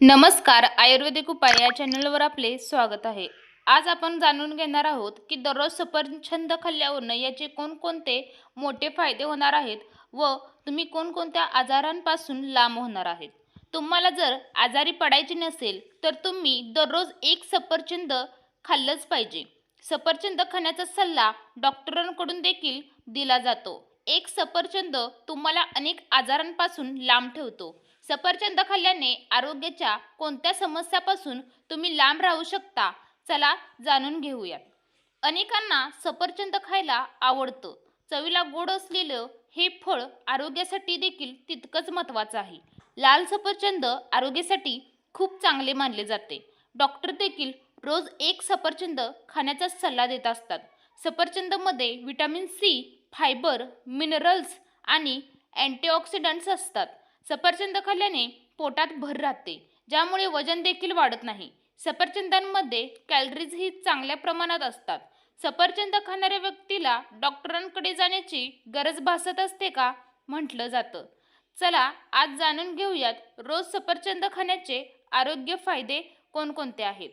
नमस्कार आयुर्वेदिक उपाय या चॅनलवर आपले स्वागत आहे. आज आपण जाणून घेणार आहोत की दररोज सफरचंद खाल्ल्यावरनं याचे कोणकोणते मोठे फायदे होणार आहेत व तुम्ही कोणकोणत्या आजारांपासून लांब होणार आहेत. तुम्हाला जर आजारी पडायचे नसेल तर तुम्ही दररोज एक सफरचंद खाल्लंच पाहिजे. सफरचंद खाण्याचा सल्ला डॉक्टरांकडून देखील दिला जातो. एक सफरचंद तुम्हाला अनेक आजारांपासून लांब ठेवतो. सफरचंद खाल्ल्याने आरोग्याच्या कोणत्या समस्यापासून तुम्ही लांब राहू शकता चला जाणून घेऊयात. अनेकांना सफरचंद खायला आवडतं. चवीला गोड असलेलं हे फळ आरोग्यासाठी देखील तितकंच महत्त्वाचं आहे. लाल सफरचंद आरोग्यासाठी खूप चांगले मानले जाते. डॉक्टर देखील रोज एक सफरचंद खाण्याचा सल्ला देत असतात. सफरचंदमध्ये विटॅमिन सी फायबर मिनरल्स आणि अँटीऑक्सिडंट्स असतात. सफरचंद खाल्ल्याने पोटात भर राहते ज्यामुळे वजन देखील वाढत नाही. सफरचंदांमध्ये कॅलरीज ही चांगल्या प्रमाणात असतात. सफरचंद खाणाऱ्या व्यक्तीला डॉक्टरांकडे जाण्याची गरज भासत असते का? म्हटलं जातं. चला आज जाणून घेऊयात रोज सफरचंद खाण्याचे आरोग्य फायदे कोणकोणते आहेत.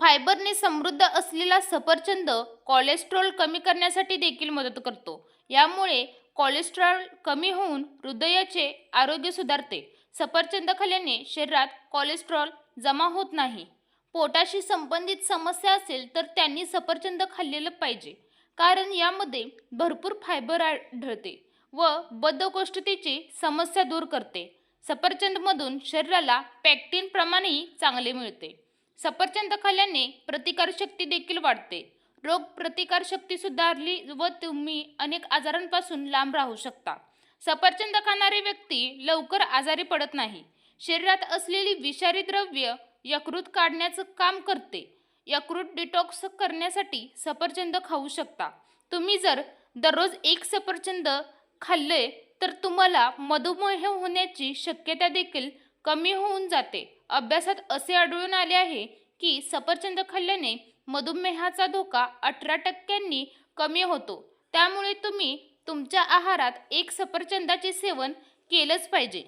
फायबरने समृद्ध असलेला सफरचंद कोलेस्ट्रॉल कमी करण्यासाठी देखील मदत करतो. यामुळे कोलेस्ट्रॉल कमी होऊन हृदयाचे आरोग्य सुधारते. सफरचंद खाल्ल्याने शरीरात कोलेस्ट्रॉल जमा होत नाही. पोटाशी संबंधित समस्या असेल तर त्यांनी सफरचंद खाल्लेलं पाहिजे. कारण यामध्ये भरपूर फायबर आढळते व बद्धकोष्ठतेची समस्या दूर करते. सफरचंदमधून शरीराला पॅक्टिन प्रमाणही चांगले मिळते. सफरचंद खाल्ल्याने प्रतिकारशक्ती देखील वाढते. रोगप्रतिकारशक्ती सुधारली व तुम्ही अनेक आजारांपासून लांब राहू शकता. सफरचंद खाणारी व्यक्ती लवकर आजारी पडत नाही. शरीरात असलेली विषारी द्रव्य यकृत काढण्याचं काम करते. यकृत डिटॉक्स करण्यासाठी सफरचंद खाऊ शकता. तुम्ही जर दररोज एक सफरचंद खाल्ले तर तुम्हाला मधुमेह होण्याची शक्यता देखील कमी होऊन जाते. अभ्यासात असे आढळून आले आहे की सफरचंद खाल्ल्याने मधुमेहाचा धोका अठरा टक्क्यांनी कमी होतो. त्यामुळे तुम्ही तुमच्या आहारात एक सफरचंदाचे सेवन केलंच पाहिजे.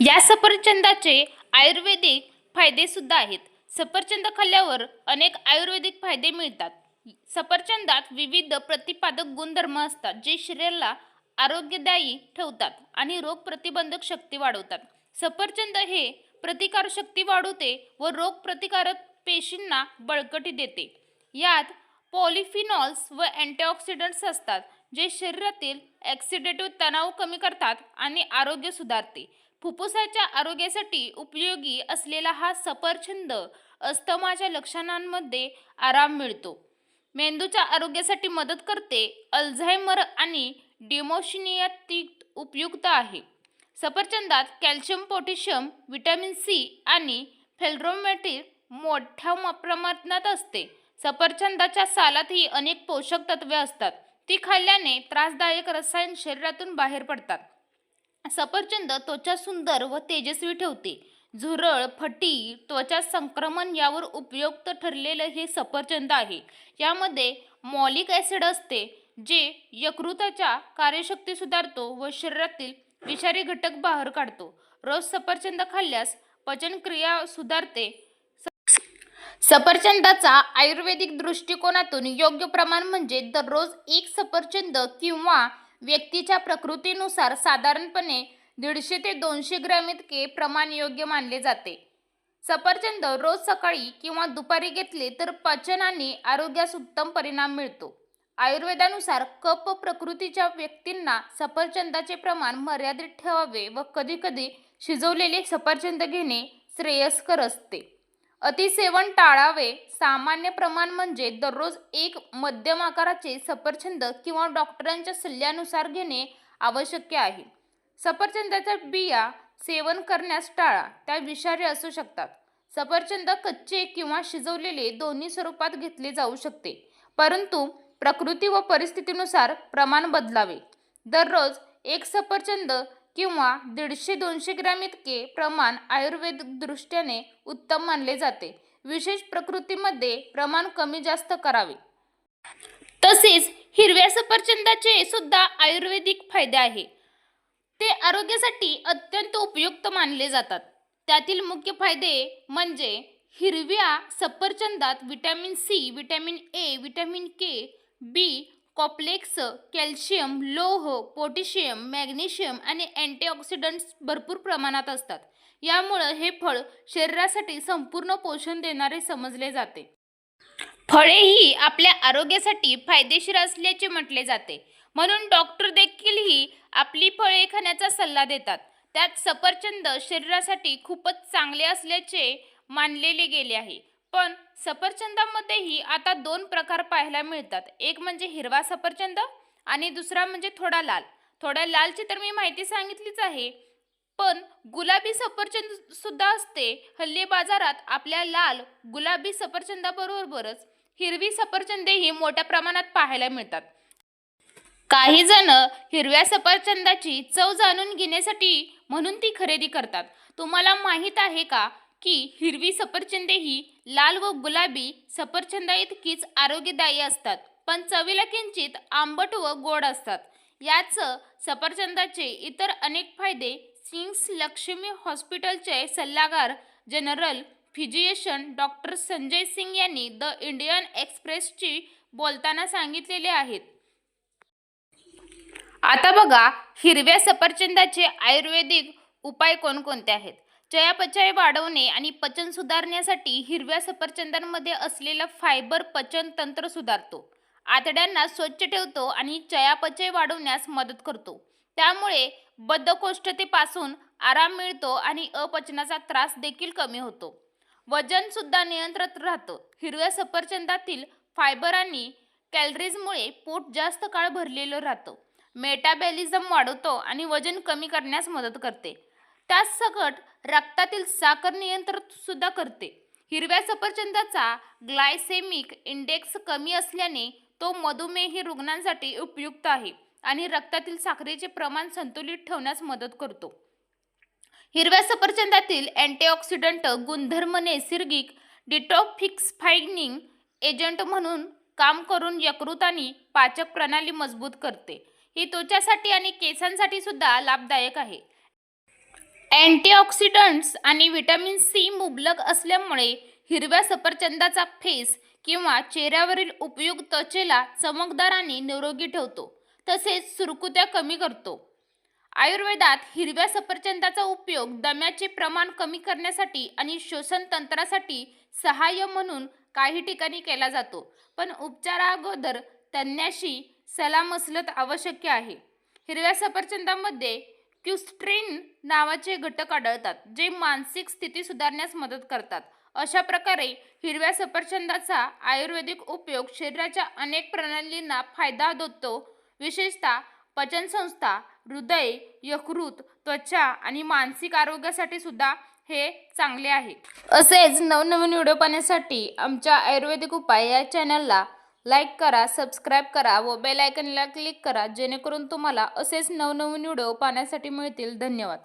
या सफरचंदाचे आयुर्वेदिक फायदेसुद्धा आहेत. सफरचंद खाल्ल्यावर अनेक आयुर्वेदिक फायदे मिळतात. सफरचंदात विविध प्रतिपादक गुणधर्म असतात जे शरीराला आरोग्यदायी ठेवतात आणि रोग प्रतिबंधक शक्ती वाढवतात. सफरचंद हे प्रतिकारशक्ती वाढवते व रोग प्रतिकारक पेशींना बळकटी देते. यात पॉलिफिनॉल्स व अँटीऑक्सिडंट्स असतात जे शरीरातील ॲक्सिडेटिव्ह तणाव कमी करतात आणि आरोग्य सुधारते. फुफ्फुसाच्या आरोग्यासाठी उपयोगी असलेला हा सफरचंद अस्थमाच्या लक्षणांमध्ये आराम मिळतो. मेंदूच्या आरोग्यासाठी मदत करते अल्झायमर आणि डिमोशिनियातीत उपयुक्त आहे. सफरचंदात कॅल्शियम पोटॅशियम विटॅमिन सी आणि फेल्रोमॅटिक मोठ्या प्रमाणात असते. सफरचंदाच्या सालातही अनेक पोषक तत्वे असतात. ती खाल्ल्याने त्रासदायक रसायन शरीरातून बाहेर पडतात. सफरचंद त्वचा सुंदर व तेजस्वी ठेवते. झुरळ फटी त्वचा संक्रमण यावर उपयुक्त ठरलेलं हे सफरचंद आहे. यामध्ये मॉलिक ॲसिड असते जे यकृताच्या कार्यशक्ती सुधारतो व शरीरातील विषारी घटक बाहेर काढतो. रोज सफरचंद खाल्ल्यास पचनक्रिया सुधारते सफरचंदाचा आयुर्वेदिक दृष्टिकोनातून योग्य प्रमाण म्हणजे दररोज एक सफरचंद किंवा व्यक्तीच्या प्रकृतीनुसार साधारणपणे दीडशे ते दोनशे ग्रॅम इतके प्रमाण योग्य मानले जाते. सफरचंद रोज सकाळी किंवा दुपारी घेतले तर पचन आणि आरोग्यास उत्तम परिणाम मिळतो. आयुर्वेदानुसार कप प्रकृतीच्या व्यक्तींना सफरचंदाचे प्रमाण मर्यादित ठेवावे व कधीकधी शिजवलेले सफरचंद घेणे श्रेयस्कर असते. अतिसेवन टाळावे. सामान्य प्रमाण म्हणजे दररोज एक मध्यम आकाराचे सफरचंद किंवा डॉक्टरांच्या सल्ल्यानुसार घेणे आवश्यक आहे. सफरचंदाच्या बिया सेवन करण्यास टाळा. त्या विषारी असू शकतात. सफरचंद कच्चे किंवा शिजवलेले दोन्ही स्वरूपात घेतले जाऊ शकते. परंतु प्रकृती व परिस्थितीनुसार प्रमाण बदलावे. दररोज एक सफरचंद किंवा दीडशे दोनशे ग्रॅम इतके प्रमाण आयुर्वेदिक दृष्ट्याने उत्तम मानले जाते. विशेष प्रकृतीमध्ये प्रमाण कमी जास्त करावे. तसेच हिरव्या सफरचंदाचे सुद्धा आयुर्वेदिक फायदे आहे. ते आरोग्यासाठी अत्यंत उपयुक्त मानले जातात. त्यातील मुख्य फायदे म्हणजे हिरव्या सफरचंदात vitamin C vitamin A vitamin K B complex calcium लोह पोटॅशियम मॅग्नेशियम आणि अँटीऑक्सिडंट्स भरपूर प्रमाणात असतात. यामुळं हे फळ शरीरासाठी संपूर्ण पोषण देणारे समजले जाते. फळे ही आपल्या आरोग्यासाठी फायदेशीर असल्याचे म्हटले जाते. म्हणून डॉक्टर देखील ही आपली फळे खाण्याचा सल्ला देतात. त्यात सफरचंद शरीरासाठी खूपच चांगले असल्याचे मानलेले गेले आहे. पण सफरचंदामध्येही आता दोन प्रकार पाहायला मिळतात. एक म्हणजे हिरवा सफरचंद आणि दुसरा म्हणजे थोडा लाल. थोड्या लालची तर मी माहिती सांगितलीच आहे पण गुलाबी सफरचंद सुद्धा असते. हल्ली बाजारात आपल्या लाल गुलाबी सफरचंदाबरोबरच हिरवी सफरचंदेही मोठ्या प्रमाणात पाहायला मिळतात. काही जण हिरव्या सफरचंदाची चव जाणून घेण्यासाठी म्हणून ती खरेदी करतात. तुम्हाला माहीत आहे का? की हिरवी सफरचंदे ही लाल व गुलाबी सफरचंदा इतकीच आरोग्यदायी असतात पण चवीला किंचित आंबट व गोड असतात. याच सफरचंदाचे इतर अनेक फायदे सिंग्स लक्ष्मी हॉस्पिटलचे सल्लागार general physician doctor Sanjay Singh यांनी द इंडियन एक्सप्रेसची बोलताना सांगितलेले आहेत. आता बघा हिरव्या सफरचंदाचे आयुर्वेदिक उपाय कोणकोणते आहेत? चयापचय वाढवणे आणि पचन सुधारण्यासाठी हिरव्या सफरचंदांमध्ये असलेला फायबर पचन तंत्र सुधारतो. आतड्यांना स्वच्छ ठेवतो आणि चयापचय वाढवण्यास मदत करतो. त्यामुळे बद्धकोष्ठतेपासून आराम मिळतो आणि अपचनाचा त्रास देखील कमी होतो. वजन सुद्धा नियंत्रित राहतं. हिरव्या सफरचंदातील फायबर आणि कॅलरीजमुळे पोट जास्त काळ भरलेलं राहतं. मेटाबॅलिझम वाढवतो आणि वजन कमी करण्यास मदत करते. त्याच सकट रक्तातील साखर नियंत्रित सुद्धा करते. हिरव्या सफरचंदाचा ग्लायसेमिक इंडेक्स कमी असल्याने तो मधुमेही रुग्णांसाठी उपयुक्त आहे आणि रक्तातील साखरेचे प्रमाण संतुलित ठेवण्यास मदत करतो. हिरव्या सफरचंदातील अँटीऑक्सिडंट गुणधर्म नैसर्गिक डिटॉक्सिफायनिंग एजंट म्हणून काम करून यकृत आणि पाचक प्रणाली मजबूत करते. ही त्वचासाठी आणि केसांसाठी सुद्धा लाभदायक आहे. अँटीऑक्सिडंट्स आणि व्हिटॅमिन सी मुबलक असल्यामुळे हिरव्या सफरचंदाचा फेस किंवा चेहऱ्यावरील उपयोग त्वचेला चमकदार आणि निरोगी ठेवतो तसेच सुरकुत्या कमी करतो. आयुर्वेदात हिरव्या सफरचंदाचा उपयोग दम्याचे प्रमाण कमी करण्यासाठी आणि श्वसन तंत्रासाठी सहाय्य म्हणून काही ठिकाणी केला जातो पण उपचाराअगोदर तज्ञाशी सलामसलत आवश्यक आहे. हिरव्या सफरचंदामध्ये क्युस्ट्रिन नावाचे घटक आढळतात जे मानसिक स्थिती सुधारण्यास मदत करतात. अशा प्रकारे हिरव्या सफरचंदाचा आयुर्वेदिक उपयोग शरीराच्या अनेक प्रणालींना फायदा होतो विशेषतः पचनसंस्था हृदय यकृत त्वचा आणि मानसिक आरोग्यासाठी सुद्धा हे चांगले आहे. असेच नवनवीन व्हिडिओ पाहण्यासाठी आमच्या आयुर्वेदिक उपाय या चॅनलला लाईक करा सबस्क्राईब करा व बेल आयकनला क्लिक करा जेणेकरून तुम्हाला असेच नवनवीन व्हिडिओ पाहण्यासाठी मिळतील. धन्यवाद.